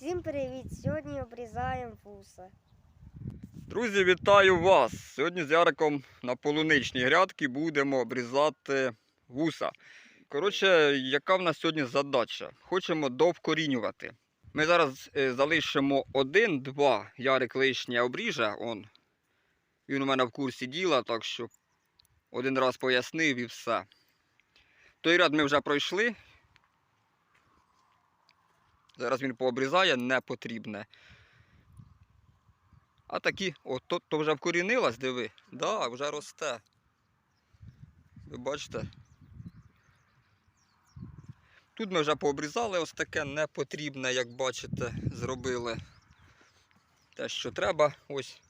Всім привіт! Сьогодні обрізаємо вуса. Друзі, вітаю вас! Сьогодні з Яриком на полуничній грядці будемо обрізати вуса. Коротше, яка в нас сьогодні задача? Хочемо довкорінювати. Ми зараз е, залишимо один-два Ярик лишнє обріже. Он. Він у мене в курсі діла, так що один раз пояснив і все. Той ряд ми вже пройшли. Зараз він пообрізає непотрібне. А такі, о, то, вже вкорінилась, диви. Да, вже росте. Ви бачите? Тут ми вже пообрізали ось таке непотрібне, як бачите, зробили те, що треба. Ось.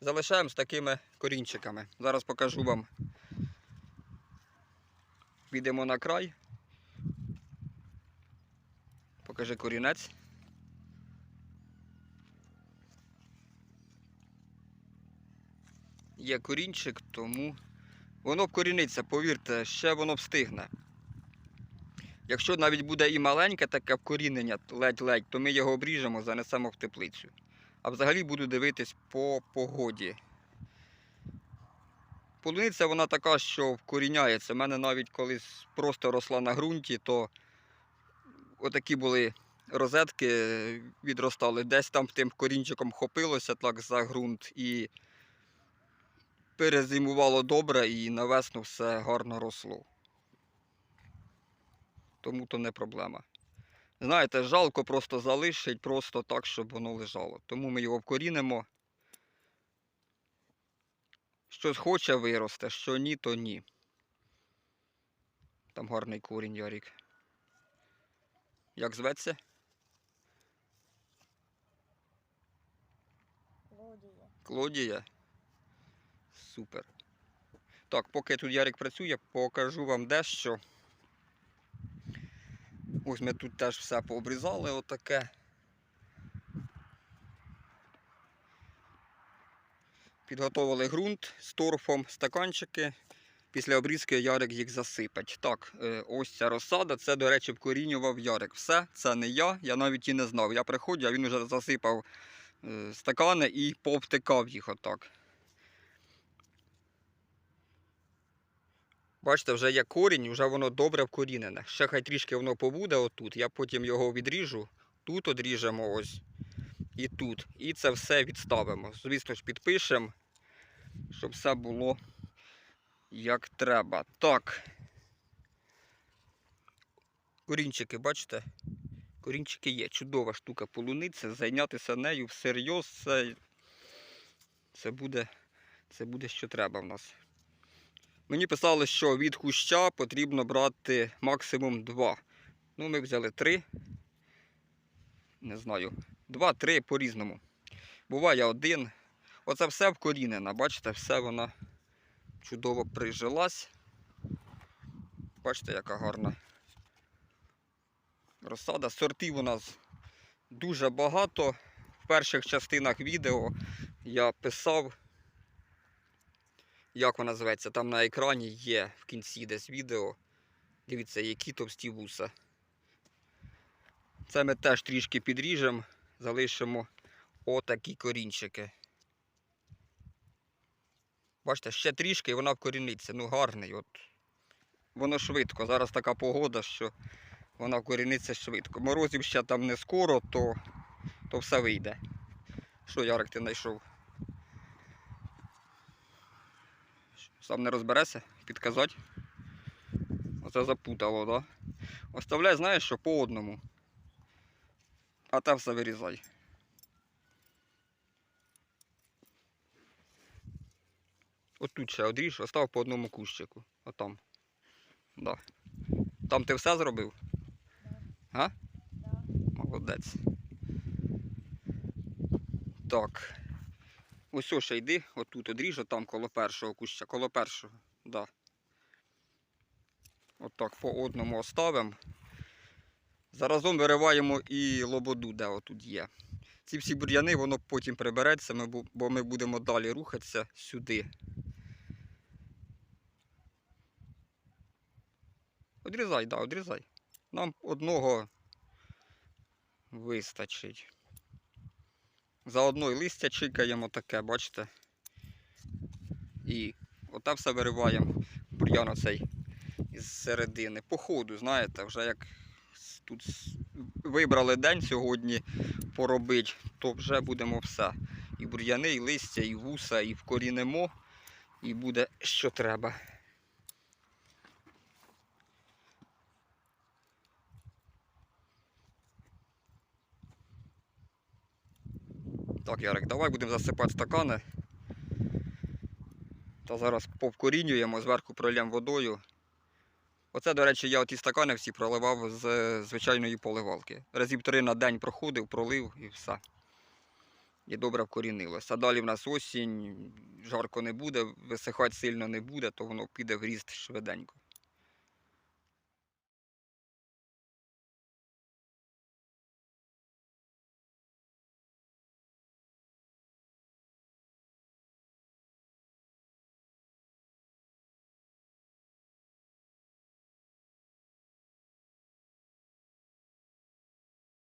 Залишаємо з такими корінчиками. Зараз покажу вам. Підемо на край. Покажи корінець. Є корінчик, тому воно вкоріниться, повірте, ще воно встигне. Якщо навіть буде і маленьке таке вкорінення, ледь-ледь, то ми його обріжемо, занесемо в теплицю. А взагалі буду дивитись по погоді. Полуниця вона така, що вкоріняється. У мене навіть колись просто росла на ґрунті, то отакі були розетки, відростали. Десь там тим корінчиком хопилося так за ґрунт і перезимувало добре і на весну все гарно росло. Тому то не проблема. Знаєте, жалко просто залишить просто так, щоб воно лежало. Тому ми його вкорінимо. Щось хоче виросте, що ні, то ні. Там гарний корінь, Ярік. Як зветься? Лодія. Клодія. Супер. Так, поки тут Ярик працює, покажу вам дещо. Ось ми тут теж все пообрізали отаке. Підготовили ґрунт з торфом, стаканчики. Після обрізки Ярик їх засипать. Так, е, ось ця розсада, це, до речі, вкорінював Ярик. Все, це не я, я навіть і не знав. Я приходжу, а він вже засипав е, стакани і повтикав їх отак. Бачите, вже є корінь, вже воно добре вкорінене. Ще хай трішки воно побуде отут. Я потім його відріжу, тут одріжемо ось і тут. І це все відставимо. Звісно ж, підпишемо, щоб все було як треба. Так. Корінчики, бачите? Корінчики є. Чудова штука полуниця. Зайнятися нею всерйоз це, це, буде, це буде що треба в нас. Мені писали, що від куща потрібно брати максимум 2. Ну, ми взяли 3. Не знаю. 2-3 по-різному. Буває один. Оце все вкорінено. Бачите, все вона чудово прижилась. Бачите, яка гарна розсада. Сортів у нас дуже багато. В перших частинах відео я писав як вона зветься, там на екрані є в кінці десь відео. Дивіться, які товсті вуса. Це ми теж трішки підріжемо, залишимо отакі корінчики. Бачите, ще трішки і вона вкоріниться. Ну гарний. От. Воно швидко. Зараз така погода, що вона вкоріниться швидко. Морозів ще там не скоро, то, то все вийде. Що, Ярик, ти знайшов? Сам не розбереся, підказати. Оце запутало, так? Да? Оставляй, знаєш, що по одному. А те все вирізай. Отут ще одріж, остав по одному кущику. Отам. Да. Там ти все зробив? А? Молодець. Так. Ось ось ще йди, отут одріж, там коло першого куща, коло першого. Да. Отак по одному оставимо. Заразом вириваємо і лободу, де отут є. Ці всі бур'яни, воно потім прибереться, бо ми будемо далі рухатися сюди. Одрізай, да, одрізай. Нам одного вистачить. Заодно і листя чикаємо таке, бачите? І оте все вириваємо бур'ян оцей із середини. По ходу, знаєте, вже як тут вибрали день сьогодні поробити, то вже будемо все. І бур'яни, і листя, і вуса, і вкорінемо, і буде що треба. Так, Ярик, давай будемо засипати стакани. Та зараз повкорінюємо, зверху прольємо водою. Оце, до речі, я ті стакани всі проливав з звичайної поливалки. Разів три на день проходив, пролив і все. І добре вкорінилось. А далі в нас осінь, жарко не буде, висихати сильно не буде, то воно піде в ріст швиденько.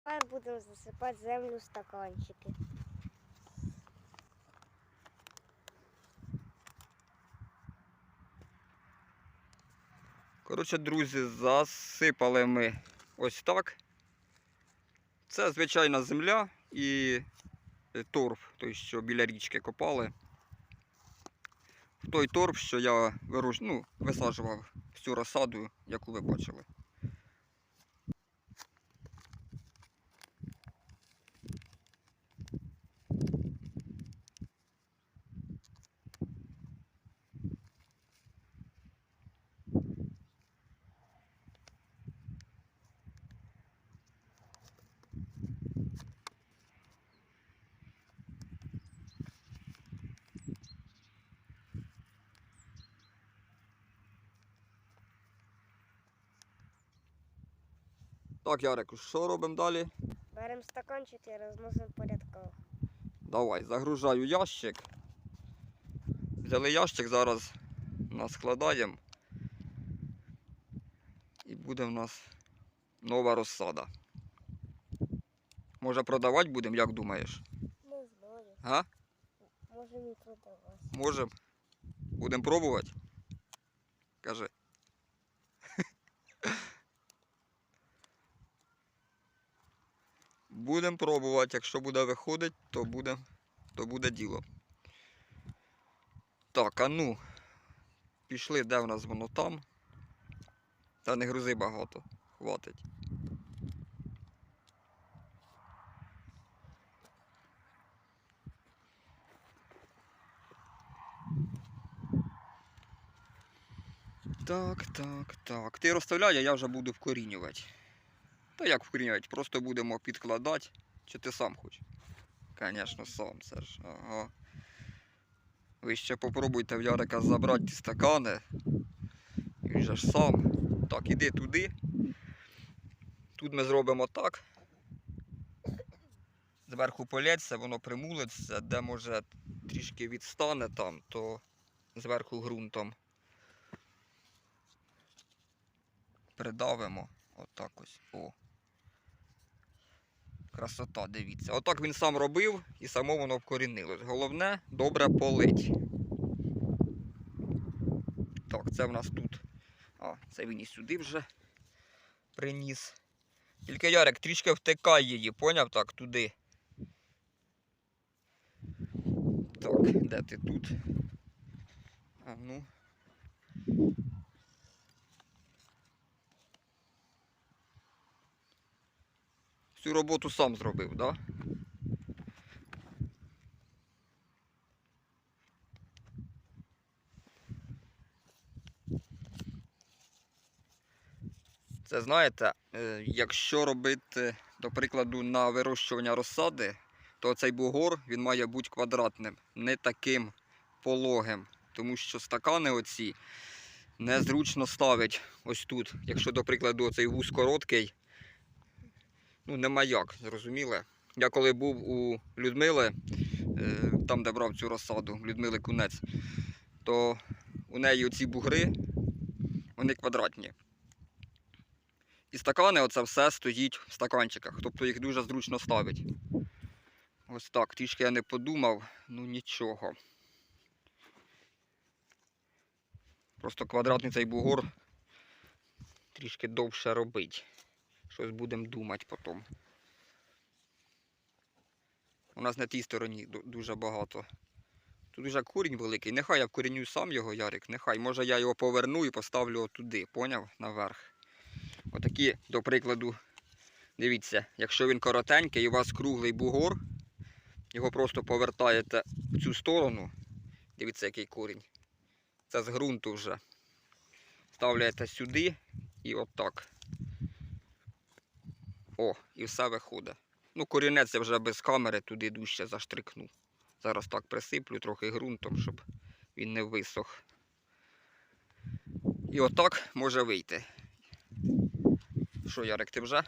Тепер будемо засипати землю в стаканчики. Коротше, друзі, засипали ми ось так. Це звичайна земля і е, торф, той, що біля річки копали. Той торф, що я вируш... ну, висаджував всю розсаду, яку ви бачили. Так, Ярику, що робимо далі? Беремо стаканчики і розносимо по рядках. Давай, загружаю ящик. Взяли ящик, зараз наскладаємо. І буде в нас нова розсада. Може продавати будемо, як думаєш? Не знаю. Га? Можемо і продавати. Можемо? Будемо пробувати? Кажи. Будемо пробувати. Якщо буде виходити, то буде, то буде діло. Так, а ну. Пішли, де в нас воно там. Та не грузи багато. Хватить. Так, так, так. Ти розставляй, а я вже буду вкорінювати. Та як вкорінювати? Просто будемо підкладати. Чи ти сам хочеш? Звісно, сам це ж. Ага. Ви ще попробуйте в Ярика забрати ті стакани. Він же ж сам. Так, іди туди. Тут ми зробимо так. Зверху полється, воно примулиться, де може трішки відстане там, то зверху ґрунтом придавимо. Отак ось. О. Красота, дивіться. Отак він сам робив і само воно вкорінилось. Головне добре полить. Так, це в нас тут. А, це він і сюди вже приніс. Тільки Ярик трішки втикай її, поняв так, туди. Так, де ти тут? А ну. Всю роботу сам зробив, так? Це знаєте, е, якщо робити, до прикладу, на вирощування розсади, то цей бугор він має бути квадратним, не таким пологим. Тому що стакани оці незручно ставить ось тут. Якщо, до прикладу, цей вуз короткий, ну нема як, зрозуміли? Я коли був у Людмили, е, там, де брав цю розсаду, Людмили Кунець, то у неї оці бугри, вони квадратні. І стакани оце все стоїть в стаканчиках, тобто їх дуже зручно ставить. Ось так, трішки я не подумав, ну нічого. Просто квадратний цей бугор трішки довше робить. Щось будемо думати потім. У нас на тій стороні дуже багато. Тут дуже корінь великий. Нехай я вкоріню сам його, Ярик, нехай. Може я його поверну і поставлю отуди, поняв? Наверх. Отакі, до прикладу, дивіться, якщо він коротенький і у вас круглий бугор, його просто повертаєте в цю сторону. Дивіться, який корінь. Це з ґрунту вже. Ставляєте сюди і отак. О, і все виходить. Ну, корінець я вже без камери туди дужче заштрикну. Зараз так присиплю трохи ґрунтом, щоб він не висох. І отак може вийти. Що, Ярик, ти вже?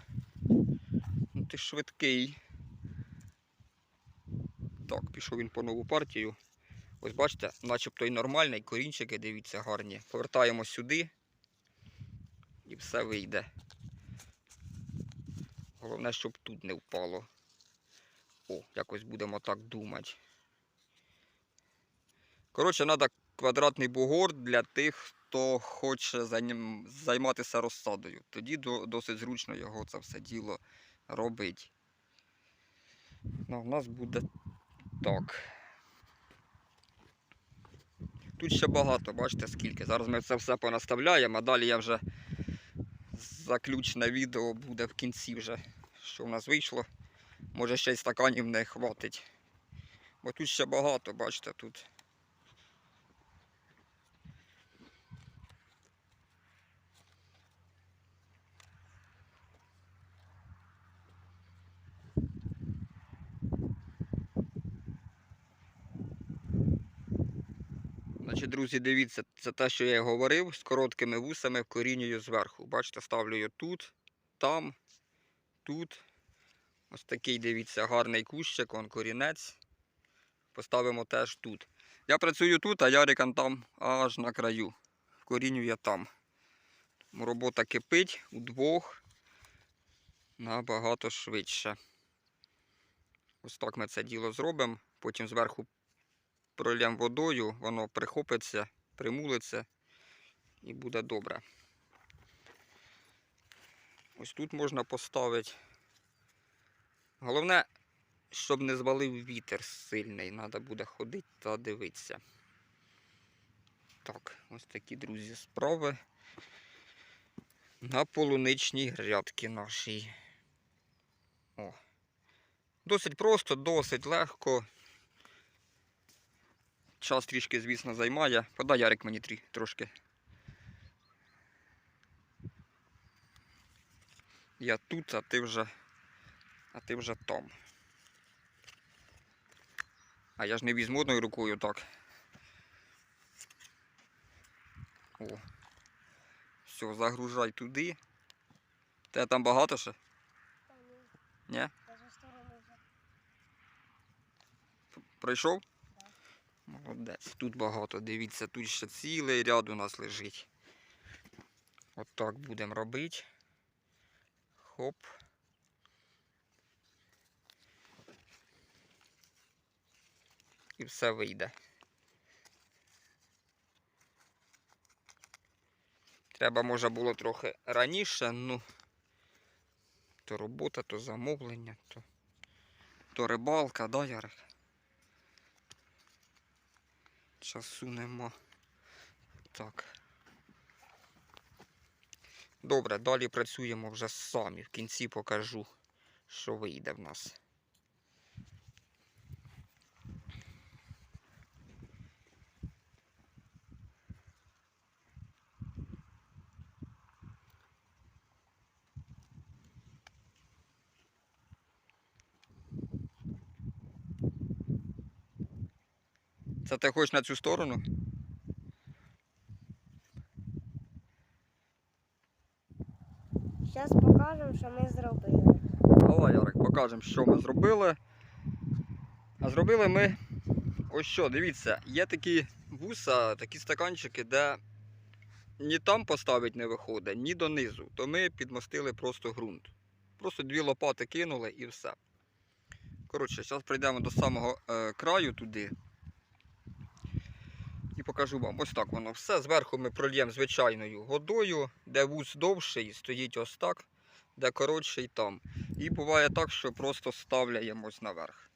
Ну ти швидкий. Так, пішов він по нову партію. Ось бачите, начебто і нормальний, корінчики, дивіться, гарні. Повертаємо сюди і все вийде. Головне, щоб тут не впало. О, якось будемо так думати. Коротше, треба квадратний бугор для тих, хто хоче займатися розсадою. Тоді досить зручно його це все діло робить. Ну, у нас буде так. Тут ще багато, бачите скільки. Зараз ми це все понаставляємо, а далі я вже заключне відео буде в кінці вже, що в нас вийшло. Може ще й стаканів не хватить. Бо тут ще багато, бачите, тут. Значить, друзі, дивіться, це те, що я говорив, з короткими вусами вкорінюю зверху. Бачите, ставлю його тут, там, тут. Ось такий, дивіться, гарний кущик, он корінець. Поставимо теж тут. Я працюю тут, а Ярикан там аж на краю. Вкорінює там. Тому Робота кипить удвох набагато швидше. Ось так ми це діло зробимо. Потім зверху прольємо водою, воно прихопиться, примулиться і буде добре. Ось тут можна поставити. Головне, щоб не звалив вітер сильний, треба буде ходити та дивитися. Так, ось такі, друзі, справи на полуничній грядки нашій. О. Досить просто, досить легко. Час трішки, звісно, займає. Подай Ярик мені трі, трошки. Я тут, а ти вже. А ти вже там. А я ж не візьму одною рукою так. О. Все, загружай туди. Те там багато ще? Ні? Пройшов? Молодець. Тут багато. Дивіться, тут ще цілий ряд у нас лежить. От будемо робити. Хоп. І все вийде. Треба, може, було трохи раніше, ну. То робота, то замовлення, то, то рибалка, да, Ярик? Часу нема. Так. Добре, далі працюємо вже самі. В кінці покажу, що вийде в нас. Це ти хочеш на цю сторону? Зараз покажемо, що ми зробили. Давай, Ярик, покажемо, що ми зробили. А зробили ми ось що, дивіться, є такі вуса, такі стаканчики, де ні там поставити не виходить, ні донизу, то ми підмостили просто ґрунт. Просто дві лопати кинули і все. Коротше, зараз прийдемо до самого е, краю туди. І покажу вам. Ось так воно все. Зверху ми прольємо звичайною водою, де вуз довший, стоїть ось так, де коротший там. І буває так, що просто ставляємо ось наверх.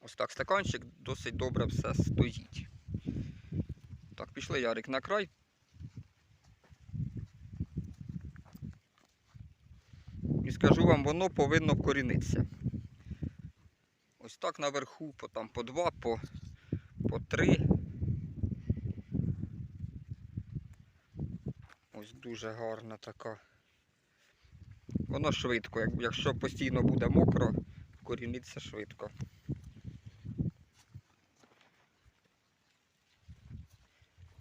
Ось так стаканчик досить добре все стоїть. Так, пішли Ярик на край. І скажу вам, воно повинно вкорінитися. Ось так наверху, по, там, по два, по, по три. Ось дуже гарна така. Воно швидко, якщо постійно буде мокро, вкоріниться швидко.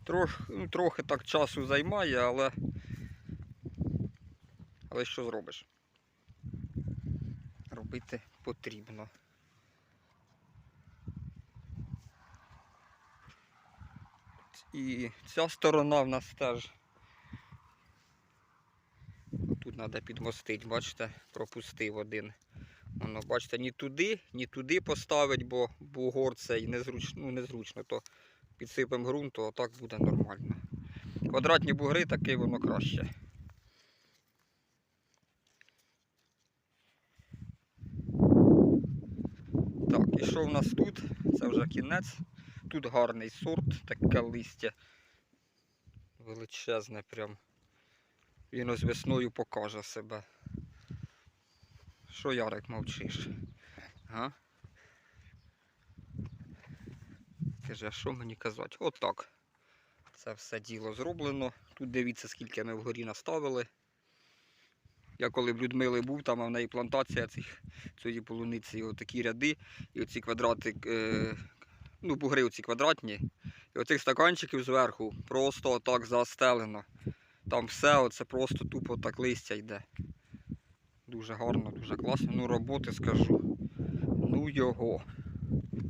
Трох, ну, трохи так часу займає, але. Але що зробиш? Робити потрібно. І ця сторона в нас теж. Тут треба підмостити, бачите, пропустив один. Воно, бачите, ні туди, ні туди поставить, бо бугор цей незручно, ну, незручно, то підсипемо ґрунту, а так буде нормально. Квадратні бугри таки воно краще. Так, і що в нас тут? Це вже кінець. Тут гарний сорт, таке листя. Величезне прям. Він ось весною покаже себе. Що Ярик мовчиш? А? Каже, а що мені казати? Отак. Це все діло зроблено. Тут дивіться, скільки ми вгорі наставили. Я коли в Людмили був, там в неї плантація цих, цієї полуниці, отакі ряди, і оці квадрати, е, ну, бугри оці квадратні. І оцих стаканчиків зверху просто отак застелено. Там все оце просто тупо так листя йде. Дуже гарно, дуже класно. Ну, роботи скажу. Ну його.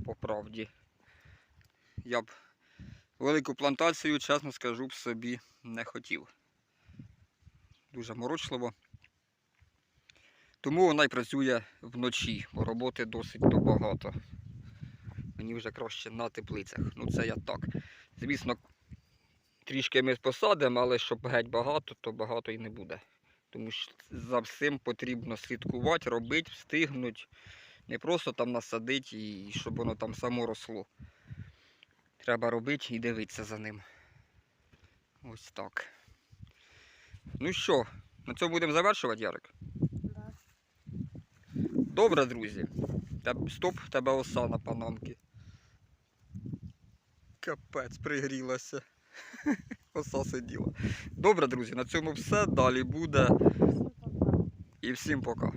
По правді. Я б велику плантацію, чесно скажу, б собі не хотів. Дуже морочливо. Тому вона й працює вночі, бо роботи досить багато. Мені вже краще на теплицях. Ну це я так. Звісно, трішки ми посадимо, але щоб геть багато, то багато і не буде. Тому що за всім потрібно слідкувати, робити, встигнути. Не просто там насадити і щоб воно там само росло. Треба робити і дивитися за ним. Ось так. Ну що, на цьому будемо завершувати, Ярик? Да. Добре, друзі. Стоп, в тебе оса на панамки. Капець, пригрілася. Оса сиділа. Добре, друзі, на цьому все. Далі буде. І всім пока.